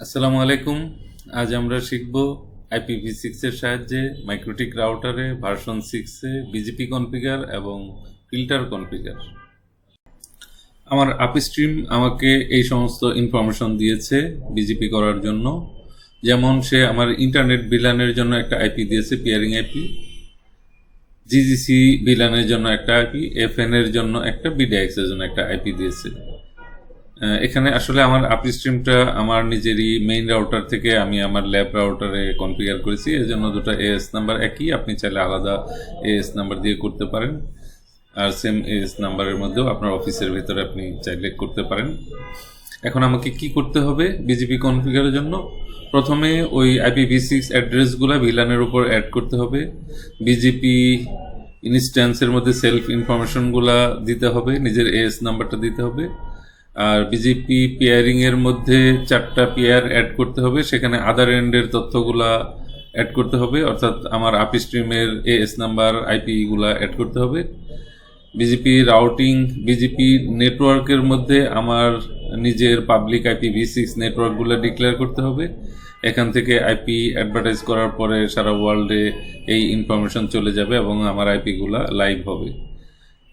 আসসালামু আলাইকুম। আজ আমরা শিখব আইপিভি সিক্সের সাহায্যে মাইক্রোটিক রাউটারে ভার্সন সিক্সে বিজিপি কনফিগার এবং ফিল্টার কনফিগার আমার আপস্ট্রিম আমাকে এই সমস্ত ইনফরমেশন দিয়েছে বিজিপি করার জন্য। যেমন সে আমার ইন্টারনেট বিলানের জন্য একটা আইপি দিয়েছে পিয়ারিং আইপি জিজিসি বিলানের জন্য একটা আইপি এফএন এর জন্য একটা বিডিএক্স এর জন্য একটা আইপি দিয়েছে। এখানে আসলে আমার আপি স্ট্রিমটা আমার নিজেরই মেইন রাউটার থেকে আমি আমার ল্যাব রাউটারে কনফিগার করেছি। এর জন্য দুটো এএস নাম্বার একই। আপনি চাইলে আলাদা এএস নাম্বার দিয়ে করতে পারেন। আর সেম এএস নাম্বারের মধ্যেও আপনার অফিসের ভিতরে আপনি চাইলে করতে পারেন। এখন আমাকে কি করতে হবে বিজিপি কনফিগারের জন্য? প্রথমে ওই আইপিভি সিক্স অ্যাড্রেসগুলো ভিলানের উপর অ্যাড করতে হবে। বিজিপি ইনস্ট্যান্সের মধ্যে সেলফ ইনফরমেশনগুলো দিতে হবে। নিজের এএস নাম্বারটা দিতে হবে। আর বিজেপি পেয়ারিং এর মধ্যে চারটা পেয়ার অ্যাড করতে হবে। সেখানে আদার এন্ডের তথ্যগুলা অ্যাড করতে হবে। অর্থাৎ আমার আপি স্ট্রিমের এএস নাম্বার আইপি গুলা অ্যাড করতে হবে। বিজেপি রাউটিং বিজেপি নেটওয়ার্কের মধ্যে আমার নিজের পাবলিক আইপি ভি সিক্স নেটওয়ার্কগুলো ডিক্লেয়ার করতে হবে। এখান থেকে আইপি অ্যাডভার্টাইজ করার পরে সারা ওয়ার্ল্ডে এই ইনফরমেশন চলে যাবে এবং আমার আইপিগুলা লাইভ হবে।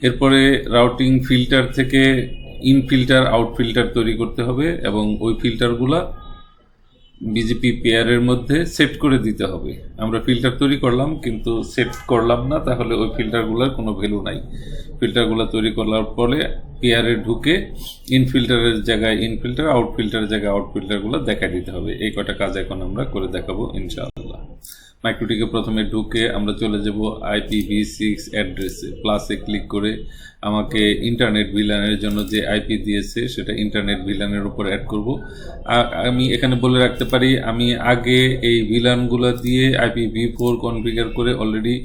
এরপরে রাউটিং ফিল্টার থেকে ইন ফিল্টার, আউট ফিল্টার তৈরি করতে হবে এবং ওই ফিল্টারগুলা বিজেপি পেয়ারের মধ্যে সেট করে দিতে হবে। আমরা ফিল্টার তৈরি করলাম, কিন্তু সেট করলাম না, তাহলে ওই ফিল্টারগুলোর কোনো ভ্যালু নাই। ফিল্টারগুলো তৈরি করার পরে পেয়ারে ঢুকে ইন ফিল্টারের জায়গায় ইন ফিল্টার, আউট ফিল্টারের জায়গায় আউট ফিল্টারগুলো দেখা দিতে হবে। এই কটা কাজ এখন আমরা করে দেখাবো, ইনশাআল্লাহ। মাইক্রোটিকে প্রথমে ঢুকে আমরা চলে যাব আইপিভি সিক্স অ্যাড্রেসে প্লাসে ক্লিক করে আমাকে ইন্টারনেট ভিলানের জন্য যে আইপি দিয়েছে, সেটা ইন্টারনেট ভিলানের উপর অ্যাড করব। আমি এখানে বলে রাখতে পারি, আমি আগে এই ভিলানগুলো দিয়ে আইপি ভি ফোর কনফিগার করে অলরেডি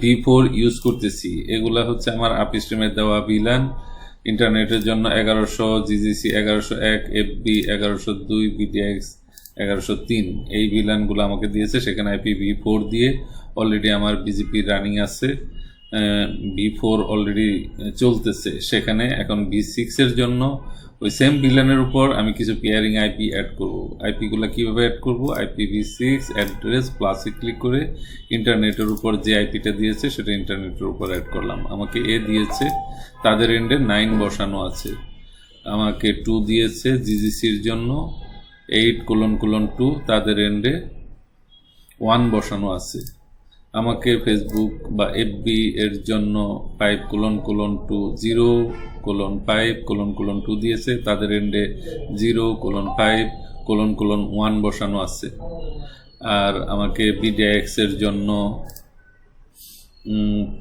ভি ফোর ইউজ করতেছি। এগুলা হচ্ছে আমার আপি স্ট্রিমের দেওয়া ভিলান ইন্টারনেটের জন্য এগারোশো জিজিসি এগারোশো এক এফবি এগারোশো দুই বিটিএক্স এগারোশো তিন। এই ভিলানগুলো আমাকে দিয়েছে, সেখানে আইপি ভি ফোর দিয়ে অলরেডি আমার বিজিপি রানিং আছে। ভি ফোর অলরেডি চলতেছে। সেখানে এখন ভি সিক্সের জন্য ওই সেম ভিলানের উপর আমি কিছু পেয়ারিং আইপি অ্যাড করব। আইপিগুলো কীভাবে অ্যাড করব? আইপি ভি সিক্স অ্যাড্রেস প্লাসে ক্লিক করে ইন্টারনেটের উপর যে আইপিটা দিয়েছে, সেটা ইন্টারনেটের উপর অ্যাড করলাম। আমাকে এ দিয়েছে, তাদের এন্ডে নাইন বসানো আছে। আমাকে টু দিয়েছে জিজিসির জন্য। এইট কোলন কোলন টু তাদের এন্ডে ওয়ান বসানো আছে। আমাকে ফেসবুক বা এফবি এর জন্য five colon colon two zero colon five colon colon two দিয়েছে, তাদের এন্ডে zero colon five colon colon one বসানো আছে। আর আমাকে বিডিএক্স এর জন্য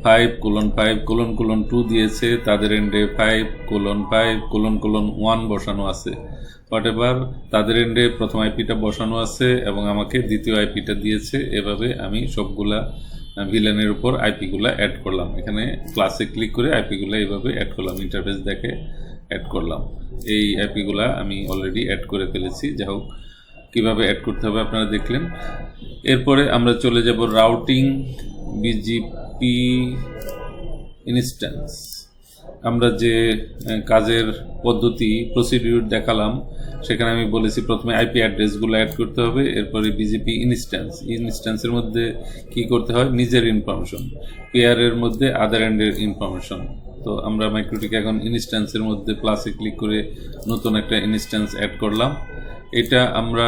five colon five colon colon two দিয়েছে, তাদের এন্ডে five colon five colon colon one বসানো আছে। হোয়াট এভার তাদের এন্ডে প্রথম আইপিটা বসানো আছে এবং আমাকে দ্বিতীয় আইপিটা দিয়েছে। এভাবে আমি সবগুলা ভিলেনের উপর আইপিগুলা অ্যাড করলাম। এখানে ক্লাসে ক্লিক করে আইপিগুলা এইভাবে অ্যাড করলাম ইন্টারফেস দেখে অ্যাড করলাম। এই আইপিগুলা আমি অলরেডি অ্যাড করে ফেলেছি। যাই হোক, কীভাবে অ্যাড করতে হবে আপনারা দেখলেন। এরপরে আমরা চলে যাব রাউটিং বিজিপি ইনস্ট্যান্স আমরা যে কাজের পদ্ধতি প্রসিডিউর দেখালাম, সেখানে আমি বলেছি প্রথমে আইপি অ্যাড্রেসগুলো অ্যাড করতে হবে, এরপরে বিজেপি ইনস্ট্যান্স ইনস্ট্যান্সের মধ্যে কি করতে হয়? নিজের ইনফরমেশন পেয়ারের মধ্যে আদার অ্যান্ডের ইনফরমেশন তো আমরা মাইক্রোটিকে এখন ইনস্ট্যান্সের মধ্যে প্লাসে ক্লিক করে নতুন একটা ইনস্ট্যান্স অ্যাড করলাম। এটা আমরা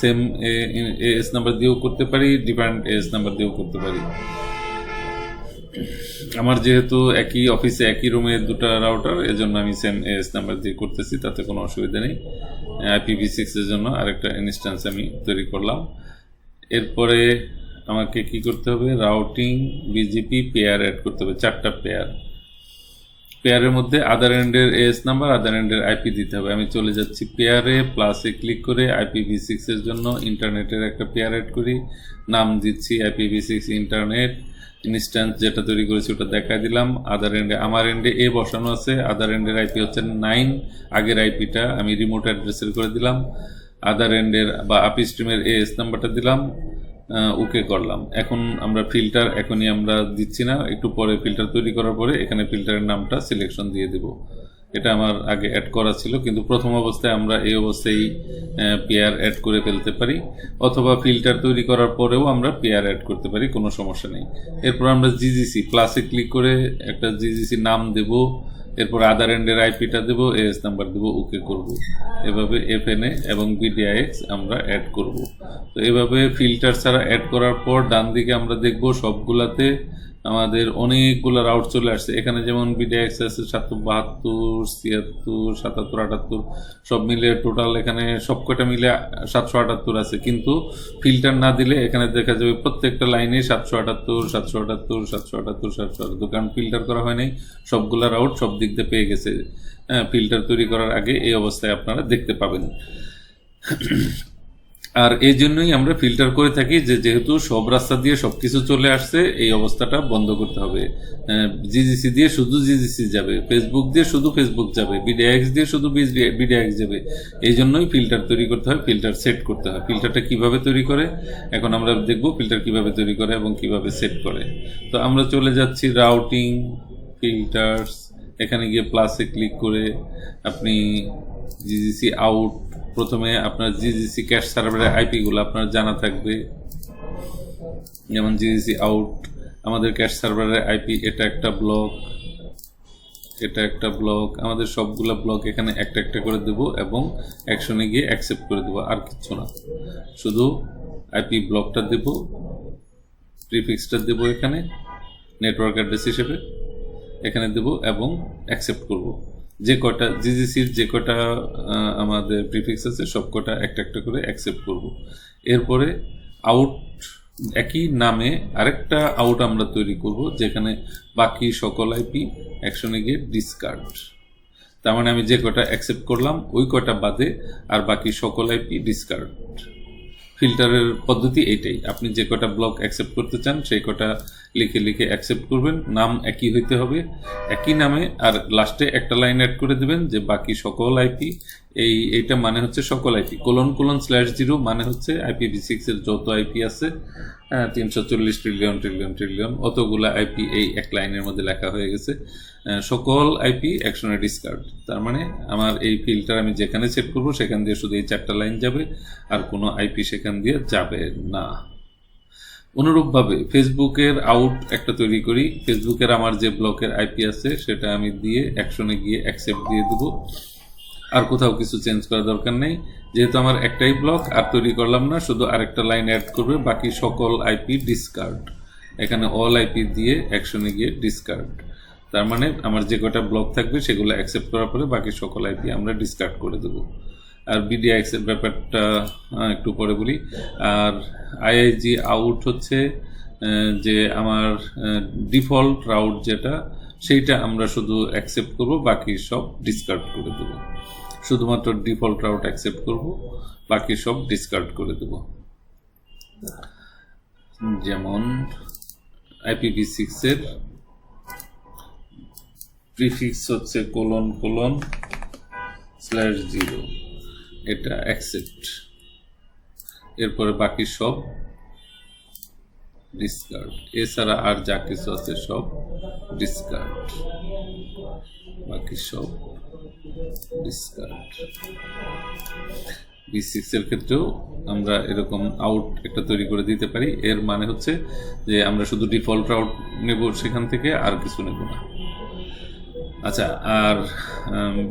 সেম এ এস নাম্বার দিয়েও করতে পারি ডিফারেন্ট এস নাম্বার দিয়েও করতে পারি। আমার যেহেতু একই অফিসে একই রুমে দুটো রাউটার এজন্য আমি সেম এস নাম্বার দিয়ে করতেছি, তাতে কোনো অসুবিধা নেই। আইপিভি সিক্সের জন্য আরেকটা ইনস্ট্যান্স আমি তৈরি করলাম। এরপরে আমাকে কি করতে হবে? রাউটিং বিজিপি পেয়ার অ্যাড করতে হবে, চারটা পেয়ার পেয়ারের মধ্যে আদার এন্ডের এস নাম্বার আদার এন্ডের আইপি দিতে হবে। আমি চলে যাচ্ছি পেয়ারে প্লাসে ক্লিক করে আইপিভি সিক্সের জন্য ইন্টারনেটের একটা পেয়ার অ্যাড করি। নাম দিচ্ছি আইপিভি সিক্স ইন্টারনেট ইনস্ট্যান্স যেটা তৈরি করেছি ওটা দেখা দিলাম। আদার এন্ডে আমার এন্ডে এ বসানো আছে আদার এন্ডের আইপি হচ্ছে নাইন আগের আইপিটা আমি রিমোট অ্যাড্রেসের করে দিলাম। আদার এন্ডের বা আপি স্ট্রিমের এস নাম্বারটা দিলাম। ওকে করলাম। এখন আমরা ফিল্টার এখনই আমরা দিচ্ছি না। একটু পরে ফিল্টার তৈরি করার পরে এখানে ফিল্টারের নামটা সিলেকশন দিয়ে দেব। এটা আমার আগে অ্যাড করা ছিল, কিন্তু প্রথম অবস্থায় আমরা এই অবস্থায় পেয়ার অ্যাড করে ফেলতে পারি, অথবা ফিল্টার তৈরি করার পরেও আমরা পেয়ার অ্যাড করতে পারি, কোনো সমস্যা নেই। এরপর আমরা জিজিসি প্লাসে ক্লিক করে একটা জিজিসি নাম দেব এরপর আদার এন্ডের আইপিটা দেব এস নাম্বার দেব ওকে করব। এভাবে এফ এন এ এবং বিডিআইএক্স আমরা অ্যাড করব। তো এভাবে ফিল্টার ছাড়া অ্যাড করার পর ডান দিকে আমরা দেখব সবগুলাতে আমাদের অনেকগুলো রাউট চলে আসছে। এখানে যেমন বিডিএক্স আছে, সাতশো বাহাত্তর, ছিয়াত্তর, সাতাত্তর, আটাত্তর, সব মিলে টোটাল এখানে সবকটা মিলে সাতশো আটাত্তর আছে। কিন্তু ফিল্টার না দিলে এখানে দেখা যাবে প্রত্যেকটা লাইনে সাতশো আটাত্তর সাতশো আটাত্তর সাতশো আটাত্তর সাতশো আটাত্তর। কারণ ফিল্টার করা হয় নাই, সবগুলা রাউট সব দিক দিয়ে পেয়ে গেছে। হ্যাঁ ফিল্টার তৈরি করার আগে এই অবস্থায় আপনারা দেখতে পাবেন। আর এই জন্যই আমরা ফিল্টার করে থাকি যে যেহেতু সব রাস্তা দিয়ে সব কিছু চলে আসছে, এই অবস্থাটা বন্ধ করতে হবে। জিজিসি দিয়ে শুধু জিজিসি যাবে ফেসবুক দিয়ে শুধু ফেসবুক যাবে বিডিআইএক্স দিয়ে শুধু বিডিআইএক্স যাবে। এই জন্যই ফিল্টার তৈরি করতে হয় ফিল্টার সেট করতে হয়। ফিল্টারটা কীভাবে তৈরি করে? এখন আমরা দেখব ফিল্টার কীভাবে তৈরি করে এবং কীভাবে সেট করে। তো আমরা চলে যাচ্ছি রাউটিং ফিল্টার্স এখানে গিয়ে প্লাসে ক্লিক করে আপনি জিজিসি আউট প্রথমে আপনার জিজিসি ক্যাশ সার্ভারের আইপিগুলো আপনার জানা থাকবে। যেমন জিজিসি আউট আমাদের ক্যাশ সার্ভারের আইপি এটা একটা ব্লক এটা একটা ব্লক আমাদের সবগুলো ব্লক এখানে একটা একটা করে দেব এবং অ্যাকশনে গিয়ে অ্যাকসেপ্ট করে দেবো, আর কিচ্ছু না। শুধু আইপি ব্লকটা দেব প্রিফিক্সটা দেব এখানে নেটওয়ার্ক অ্যাড্রেস হিসেবে, এখানে দেব এবং অ্যাকসেপ্ট করব। যে কটা জিজিসির যে কটা আমাদের প্রিফিক্স আছে, সব কটা একটা একটা করে অ্যাকসেপ্ট করব। এরপরে আউট একই নামে আরেকটা আউট আমরা তৈরি করব, যেখানে বাকি সকল আইপি একসঙ্গে গিয়ে ডিসকার্ড তার মানে আমি যে কটা অ্যাকসেপ্ট করলাম, ওই কটা বাদে আর বাকি সকল আইপি ডিসকার্ড ফিল্টারের পদ্ধতি এইটাই আপনি যে কটা ব্লক অ্যাকসেপ্ট করতে চান, সেই কটা লিখে লিখে অ্যাকসেপ্ট করবেন। নাম একই হইতে হবে। একই নামে আর লাস্টে একটা লাইন অ্যাড করে দেবেন যে বাকি সকল আইপি এই এটা মানে হচ্ছে সকল IP colon colon slash zero মানে হচ্ছে আইপিভি সিক্স এর যত আইপি আছে তিনশো চল্লিশ ট্রিলিয়ন ট্রিলিয়ন ট্রিলিয়ন অতগুলা আইপি এই এক লাইনের মধ্যে লেখা হয়ে গেছে। সকল আইপি একসঙ্গে ডিসকার্ড তার মানে আমার এই ফিল্টার আমি যেখানে সেট করব, সেখান দিয়ে শুধু এই চারটা লাইন যাবে, আর কোনো আইপি সেখান দিয়ে যাবে না। অনুরূপভাবে ফেসবুকের আউট একটা তৈরি করি। ফেসবুকের আমার যে ব্লকের আইপি আছে, সেটা আমি দিয়ে অ্যাকশনে গিয়ে অ্যাকসেপ্ট দিয়ে দেবো। আর কোথাও কিছু চেঞ্জ করার দরকার নেই। যেহেতু আমার একটাই ব্লক আর তৈরি করলাম না, শুধু আরেকটা লাইন অ্যাড করবে, বাকি সকল আইপি ডিসকার্ড এখানে অল আইপি দিয়ে অ্যাকশনে গিয়ে ডিসকার্ড তার মানে আমার যে কটা ব্লক থাকবে, সেগুলো অ্যাকসেপ্ট করার পরে বাকি সকল আইপি আমরা ডিসকার্ড করে দেবো। আর বিডিআইএক্স এর ব্যাপারটা একটু পরে বলি। আর আইআইজি আউট হচ্ছে যে আমার ডিফল্ট রাউট যেটা, সেইটা আমরা শুধু অ্যাকসেপ্ট করব, বাকি সব ডিসকার্ড করে দেব। শুধুমাত্র ডিফল্ট রাউট অ্যাকসেপ্ট করব, বাকি সব ডিসকার্ড করে দেব। যেমন আইপিভি সিক্সের প্রিফিক্স হচ্ছে কোলন কোলন স্ল্যাশ জিরো এটা অ্যাকসেপ্ট এরপরে বাকি সব ডিসকার্ড এছাড়া আর যা কিছু আছে সব ডিসকার্ড বাকি সব ডিসকার্ড বি এর ক্ষেত্রেও আমরা এরকম আউট একটা তৈরি করে দিতে পারি। এর মানে হচ্ছে যে আমরা শুধু ডিফল্ট আউট নেব সেখান থেকে, আর কিছু নেব না। আচ্ছা আর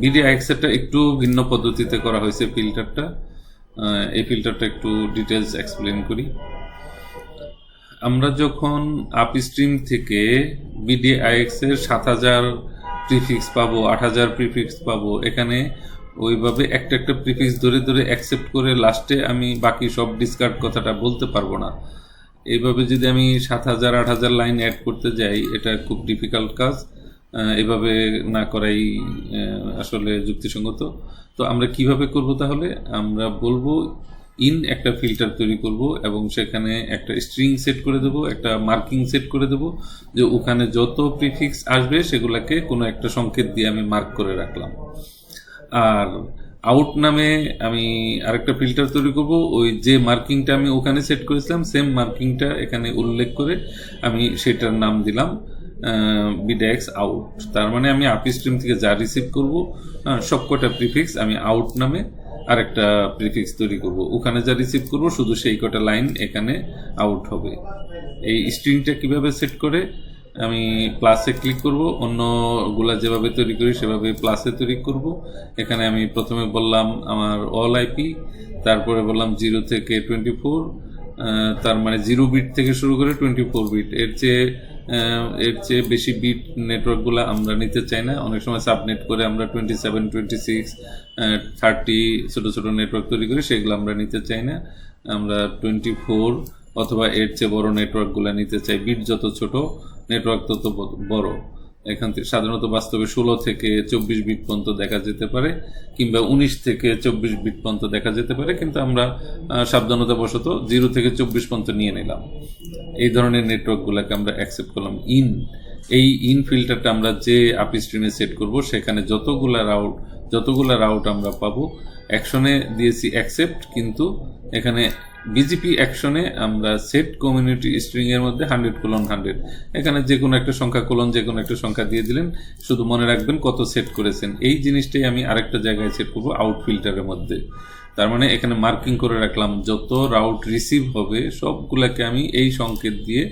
বিডিআই এক্সেটটা একটু ভিন্ন পদ্ধতিতে করা হয়েছে ফিল্টারটা এই ফিল্টারটা একটু ডিটেলস এক্সপ্লেন করি। আমরা যখন আপস্ট্রিম থেকে বিডিআইএক্স এর সাত হাজার প্রিফিক্স পাবো, আট হাজার প্রিফিক্স পাবো, এখানে ওইভাবে একটা একটা প্রিফিক্স ধরে ধরে অ্যাকসেপ্ট করে লাস্টে আমি বাকি সব ডিসকার্ড কথাটা বলতে পারব না। এইভাবে যদি আমি সাত হাজার, আট হাজার লাইন অ্যাড করতে যাই, এটা খুব ডিফিকাল্ট কাজ। এভাবে না করাই আসলে যুক্তিসঙ্গত। তো আমরা কীভাবে করব তাহলে? আমরা বলব ইন একটা ফিল্টার তৈরি করব এবং সেখানে একটা স্ট্রিং সেট করে দেব, একটা মার্কিং সেট করে দেব যে ওখানে যত প্রিফিক্স আসবে সেগুলোকে কোনো একটা সংকেত দিয়ে আমি মার্ক করে রাখলাম। আর আউট নামে আমি আরেকটা ফিল্টার তৈরি করব, ওই যে মার্কিংটা আমি ওখানে সেট করেছিলাম সেম মার্কিংটা এখানে উল্লেখ করে আমি সেটার নাম দিলাম বিডেক্স আউট তার মানে আমি আপি স্ট্রিম থেকে যা রিসিভ করব সবকটা প্রিফিক্স আমি আউট নামে আরেকটা প্রিফিক্স তৈরি করব। ওখানে যা রিসিভ করব, শুধু সেই কটা লাইন এখানে আউট হবে। এই স্ট্রিংটা কীভাবে সেট করে? আমি প্লাসে ক্লিক করব। অন্যগুলা যেভাবে তৈরি করি, সেভাবে প্লাসে তৈরি করব। এখানে আমি প্রথমে বললাম আমার অল আইপি তারপরে বললাম জিরো থেকে টোয়েন্টি ফোর তার মানে জিরো বিট থেকে শুরু করে টোয়েন্টি ফোর বিট এর চেয়ে এর চেয়ে বেশি বিট নেটওয়ার্কগুলো আমরা নিতে চাই না। অনেক সময় সাবনেট করে আমরা twenty seven twenty six thirty ছোটো ছোটো নেটওয়ার্ক তৈরি করি, সেগুলো আমরা নিতে চাই না। আমরা টোয়েন্টি ফোর অথবা এর চেয়ে বড়ো নেটওয়ার্কগুলো নিতে চাই। বিট যত ছোট নেটওয়ার্ক তত বড়ো। এখান থেকে সাধারণত বাস্তবে ষোলো থেকে চব্বিশ বিট পর্যন্ত দেখা যেতে পারে, কিংবা উনিশ থেকে চব্বিশ বিট পর্যন্ত দেখা যেতে পারে, কিন্তু আমরা সাবধানতাবশত জিরো থেকে চব্বিশ পর্যন্ত নিয়ে নিলাম। এই ধরনের নেটওয়ার্কগুলোকে আমরা অ্যাকসেপ্ট করলাম। ইন, এই ইন ফিল্টারটা আমরা যে আপি স্ট্রিমে সেট করব, সেখানে যতগুলা রাউট যতগুলা রাউট আমরা পাবো অ্যাকশনে দিয়েছি অ্যাকসেপ্ট কিন্তু এখানে বিজিপি অ্যাকশনে আমরা সেট কমিউনিটি স্ট্রিং এর মধ্যে হান্ড্রেড কোলন হান্ড্রেড এখানে যে কোনো একটা সংখ্যা কোলন যে কোনো একটা সংখ্যা দিয়ে দিলেন। শুধু মনে রাখবেন কত সেট করেছেন। এই জিনিসটাই আমি আরেকটা জায়গায় সেট করব আউট ফিল্টারের মধ্যে। তার মানে এখানে মার্কিং করে রাখলাম, যত রাউট রিসিভ হবে, সবগুলাকে আমি এই সংকেত দিয়ে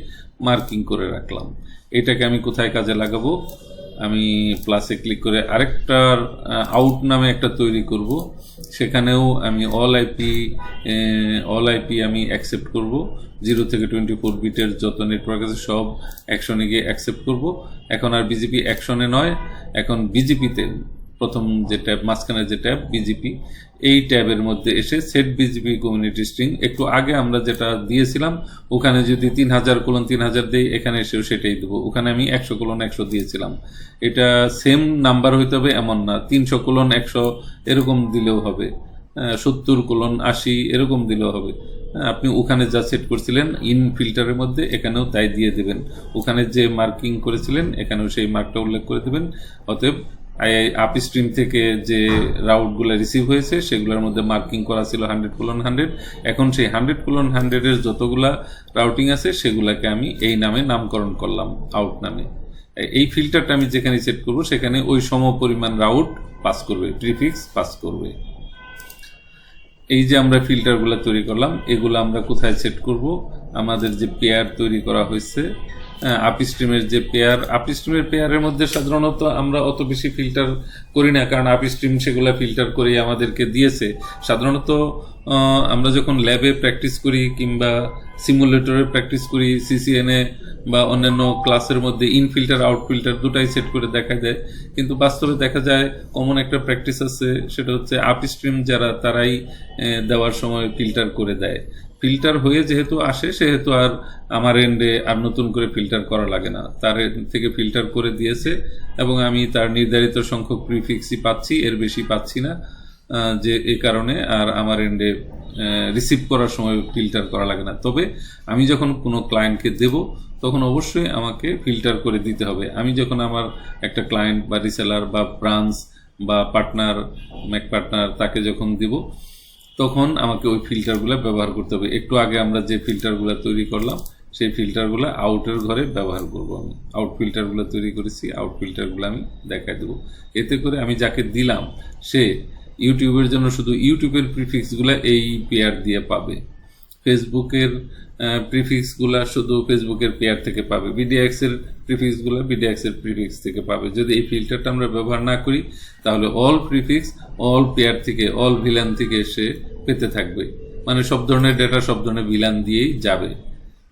মার্কিং করে রাখলাম। এটাকে আমি কোথায় কাজে লাগাবো? আমি প্লাসে ক্লিক করে আরেকটার আউট নামে একটা তৈরি করব। সেখানেও আমি অল আইপি অল আইপি আমি অ্যাকসেপ্ট করব। জিরো থেকে টোয়েন্টি ফোর বিটের যত নেটওয়ার্ক আছে সব অ্যাকশনে গিয়ে অ্যাকসেপ্ট করব। এখন আর বিজেপি অ্যাকশনে নয়, এখন বিজেপিতে প্রথম যে ট্যাব মাঝখানে যে ট্যাব বিজিপি এই ট্যাবের মধ্যে এসে সেট বিজিপি কমিউনিটি স্ট্রিং একটু আগে আমরা যেটা দিয়েছিলাম, ওখানে যদি তিন হাজার কোলন তিন হাজার দিই, এখানে এসেও সেটাই দেবো। ওখানে আমি একশো কোলন একশো দিয়েছিলাম। এটা সেম নাম্বার হইতে হবে, এমন না। তিনশো কোলন একশো এরকম দিলেও হবে। সত্তর কোলন আশি এরকম দিলেও হবে। আপনি ওখানে যা সেট করছিলেন ইন ফিল্টারের মধ্যে এখানেও তাই দিয়ে দেবেন। ওখানে যে মার্কিং করেছিলেন, এখানেও সেই মার্কটা উল্লেখ করে দেবেন। অতএব আপ স্ট্রিম থেকে যে রাউটগুলো রিসিভ হয়েছে, সেগুলোর মধ্যে মার্কিং করা ছিল হান্ড্রেড কোলন হান্ড্রেড এখন সেই হান্ড্রেড কোলন হান্ড্রেডের যতগুলা রাউটিং আছে, সেগুলাকে আমি এই নামে নামকরণ করলাম আউট নামে। এই ফিল্টারটা আমি যেখানে সেট করব, সেখানে ওই সম পরিমাণ রাউট পাস করবে প্রিফিক্স পাস করবে। এই যে আমরা ফিল্টারগুলো তৈরি করলাম, এগুলো আমরা কোথায় সেট করব? আমাদের যে পেয়ার তৈরি করা হয়েছে আপি স্ট্রিমের যে পেয়ার আপি স্ট্রিমের পেয়ারের মধ্যে সাধারণত আমরা অত বেশি ফিল্টার করি না, কারণ আপি স্ট্রিম সেগুলো ফিল্টার করে আমাদেরকে দিয়েছে। সাধারণত আমরা যখন ল্যাবে প্র্যাকটিস করি কিংবা সিমুলেটরে প্র্যাকটিস করি সিসিএনএ বা অন্যান্য ক্লাসের মধ্যে ইন ফিল্টার আউট ফিল্টার দুটাই সেট করে দেখা যায়। কিন্তু বাস্তবে দেখা যায় কমন একটা প্র্যাকটিস আছে, সেটা হচ্ছে আপ স্ট্রিম যারা, তারাই দেওয়ার সময় ফিল্টার করে দেয়। ফিল্টার হয়ে যেহেতু আসে, সেহেতু আর আমার এন্ডে আর নতুন করে ফিল্টার করা লাগে না। তার থেকে ফিল্টার করে দিয়েছে এবং আমি তার নির্ধারিত সংখ্যক প্রিফিক্সই পাচ্ছি, এর বেশি পাচ্ছি না যে এই কারণে আর আমার এন্ডে রিসিভ করার সময় ফিল্টার করা লাগে না। তবে আমি যখন কোনো ক্লায়েন্টকে দেব, তখন অবশ্যই আমাকে ফিল্টার করে দিতে হবে। আমি যখন আমার একটা ক্লায়েন্ট বা রিসেলার বা ব্রাঞ্চ বা পার্টনার ম্যাক পার্টনার তাকে যখন দিব তখন আমাকে ওই ফিল্টারগুলো ব্যবহার করতে হবে। একটু আগে আমরা যে ফিল্টারগুলো তৈরি করলাম, সেই ফিল্টারগুলো আউটের ঘরে ব্যবহার করব আমি। আউট ফিল্টারগুলো তৈরি করেছি আউট ফিল্টারগুলো আমি দেখাই দেবো। এতে করে আমি যাকে দিলাম, সে ইউটিউবের জন্য শুধু ইউটিউবের প্রিফিক্সগুলো এই পেয়ার দিয়ে পাবে। ফেসবুকের প্রিফিক্সগুলো শুধু ফেসবুকের পেয়ার থেকে পাবে। বিডিএক্স এর প্রিফিক্সগুলো বিডিএক্স এর প্রিফিক্স থেকে পাবে। যদি এই ফিল্টারটা আমরা ব্যবহার না করি, তাহলে অল প্রিফিক্স অল প্লেয়ার থেকে অল ভিলান থেকে এসে পেতে থাকবে। মানে সব ধরনের ডেটা সব ধরনের ভিলান দিয়েই যাবে।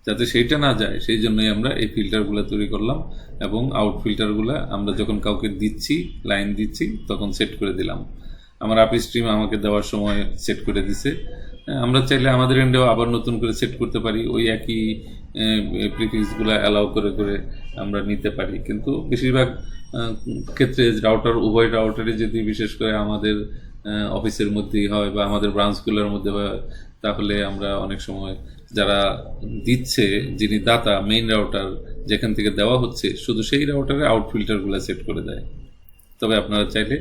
যাতে সেইটা না যায়, সেই জন্যই আমরা এই ফিল্টারগুলো তৈরি করলাম এবং আউট ফিল্টারগুলো আমরা যখন কাউকে দিচ্ছি লাইন দিচ্ছি, তখন সেট করে দিলাম। আমার আপি স্ট্রিম আমাকে দেওয়ার সময় সেট করে দিছে। আমরা চাইলে আমাদের এন্ডেও আবার নতুন করে সেট করতে পারি, ওই একই প্রিফিক্সগুলো অ্যালাউ করে করে আমরা নিতে পারি। কিন্তু বেশিরভাগ ক্ষেত্রে রাউটার উভয় রাউটারে যদি বিশেষ করে আমাদের অফিসের মধ্যেই হয় বা আমাদের ব্রাঞ্চগুলোর মধ্যে হয়, তাহলে আমরা অনেক সময় যারা দিচ্ছে, যিনি দাতা মেইন রাউটার যেখান থেকে দেওয়া হচ্ছে, শুধু সেই রাউটারে আউট ফিল্টারগুলো সেট করে দেয়। তবে আপনারা চাইলে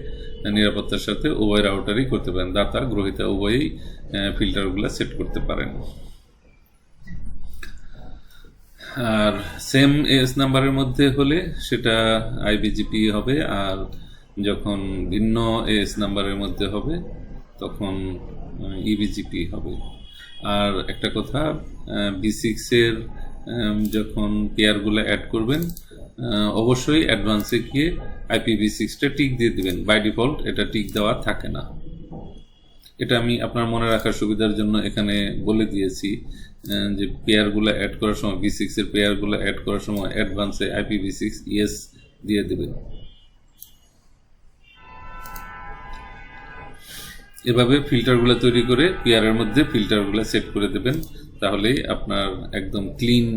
নিরাপত্তার সাথে উভয় রাউটারই করতে পারেন। দাতা গ্রহিতা উভয়ই ফিল্টারগুলো সেট করতে পারেন। আর সেম এস নাম্বারের মধ্যে হলে সেটা আইবিজিপি হবে, আর যখন ভিন্ন এস নাম্বারের মধ্যে হবে, তখন ইবিজিপি হবে। আর একটা কথা বি সিক্সের যখন পেয়ারগুলো অ্যাড করবেন অবশ্যই অ্যাডভান্সে গিয়ে আইপিভি সিক্সটা টিক দিয়ে দেবেন। বাই ডিফল্ট এটা টিক দেওয়া থাকে না। এটা আমি আপনার মনে রাখার সুবিধার জন্য এখানে বলে দিয়েছি যে পেয়ারগুলো অ্যাড করার সময় বি সিক্সের পেয়ারগুলো অ্যাড করার সময় অ্যাডভান্সে আইপিভি সিক্স ইয়েস দিয়ে দেবেন। এভাবে ফিল্টারগুলো তৈরি করে পেয়ারের মধ্যে ফিল্টারগুলো সেট করে দেবেন, তাহলেই আপনার একদম ক্লিন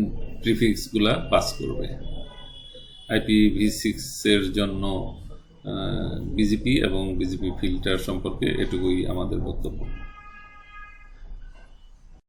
প্রিফিক্সগুলা পাস করবে। আইপিভি সিক্সের জন্য বিজেপি এবং বিজেপি ফিল্টার সম্পর্কে এটুকুই আমাদের বক্তব্য।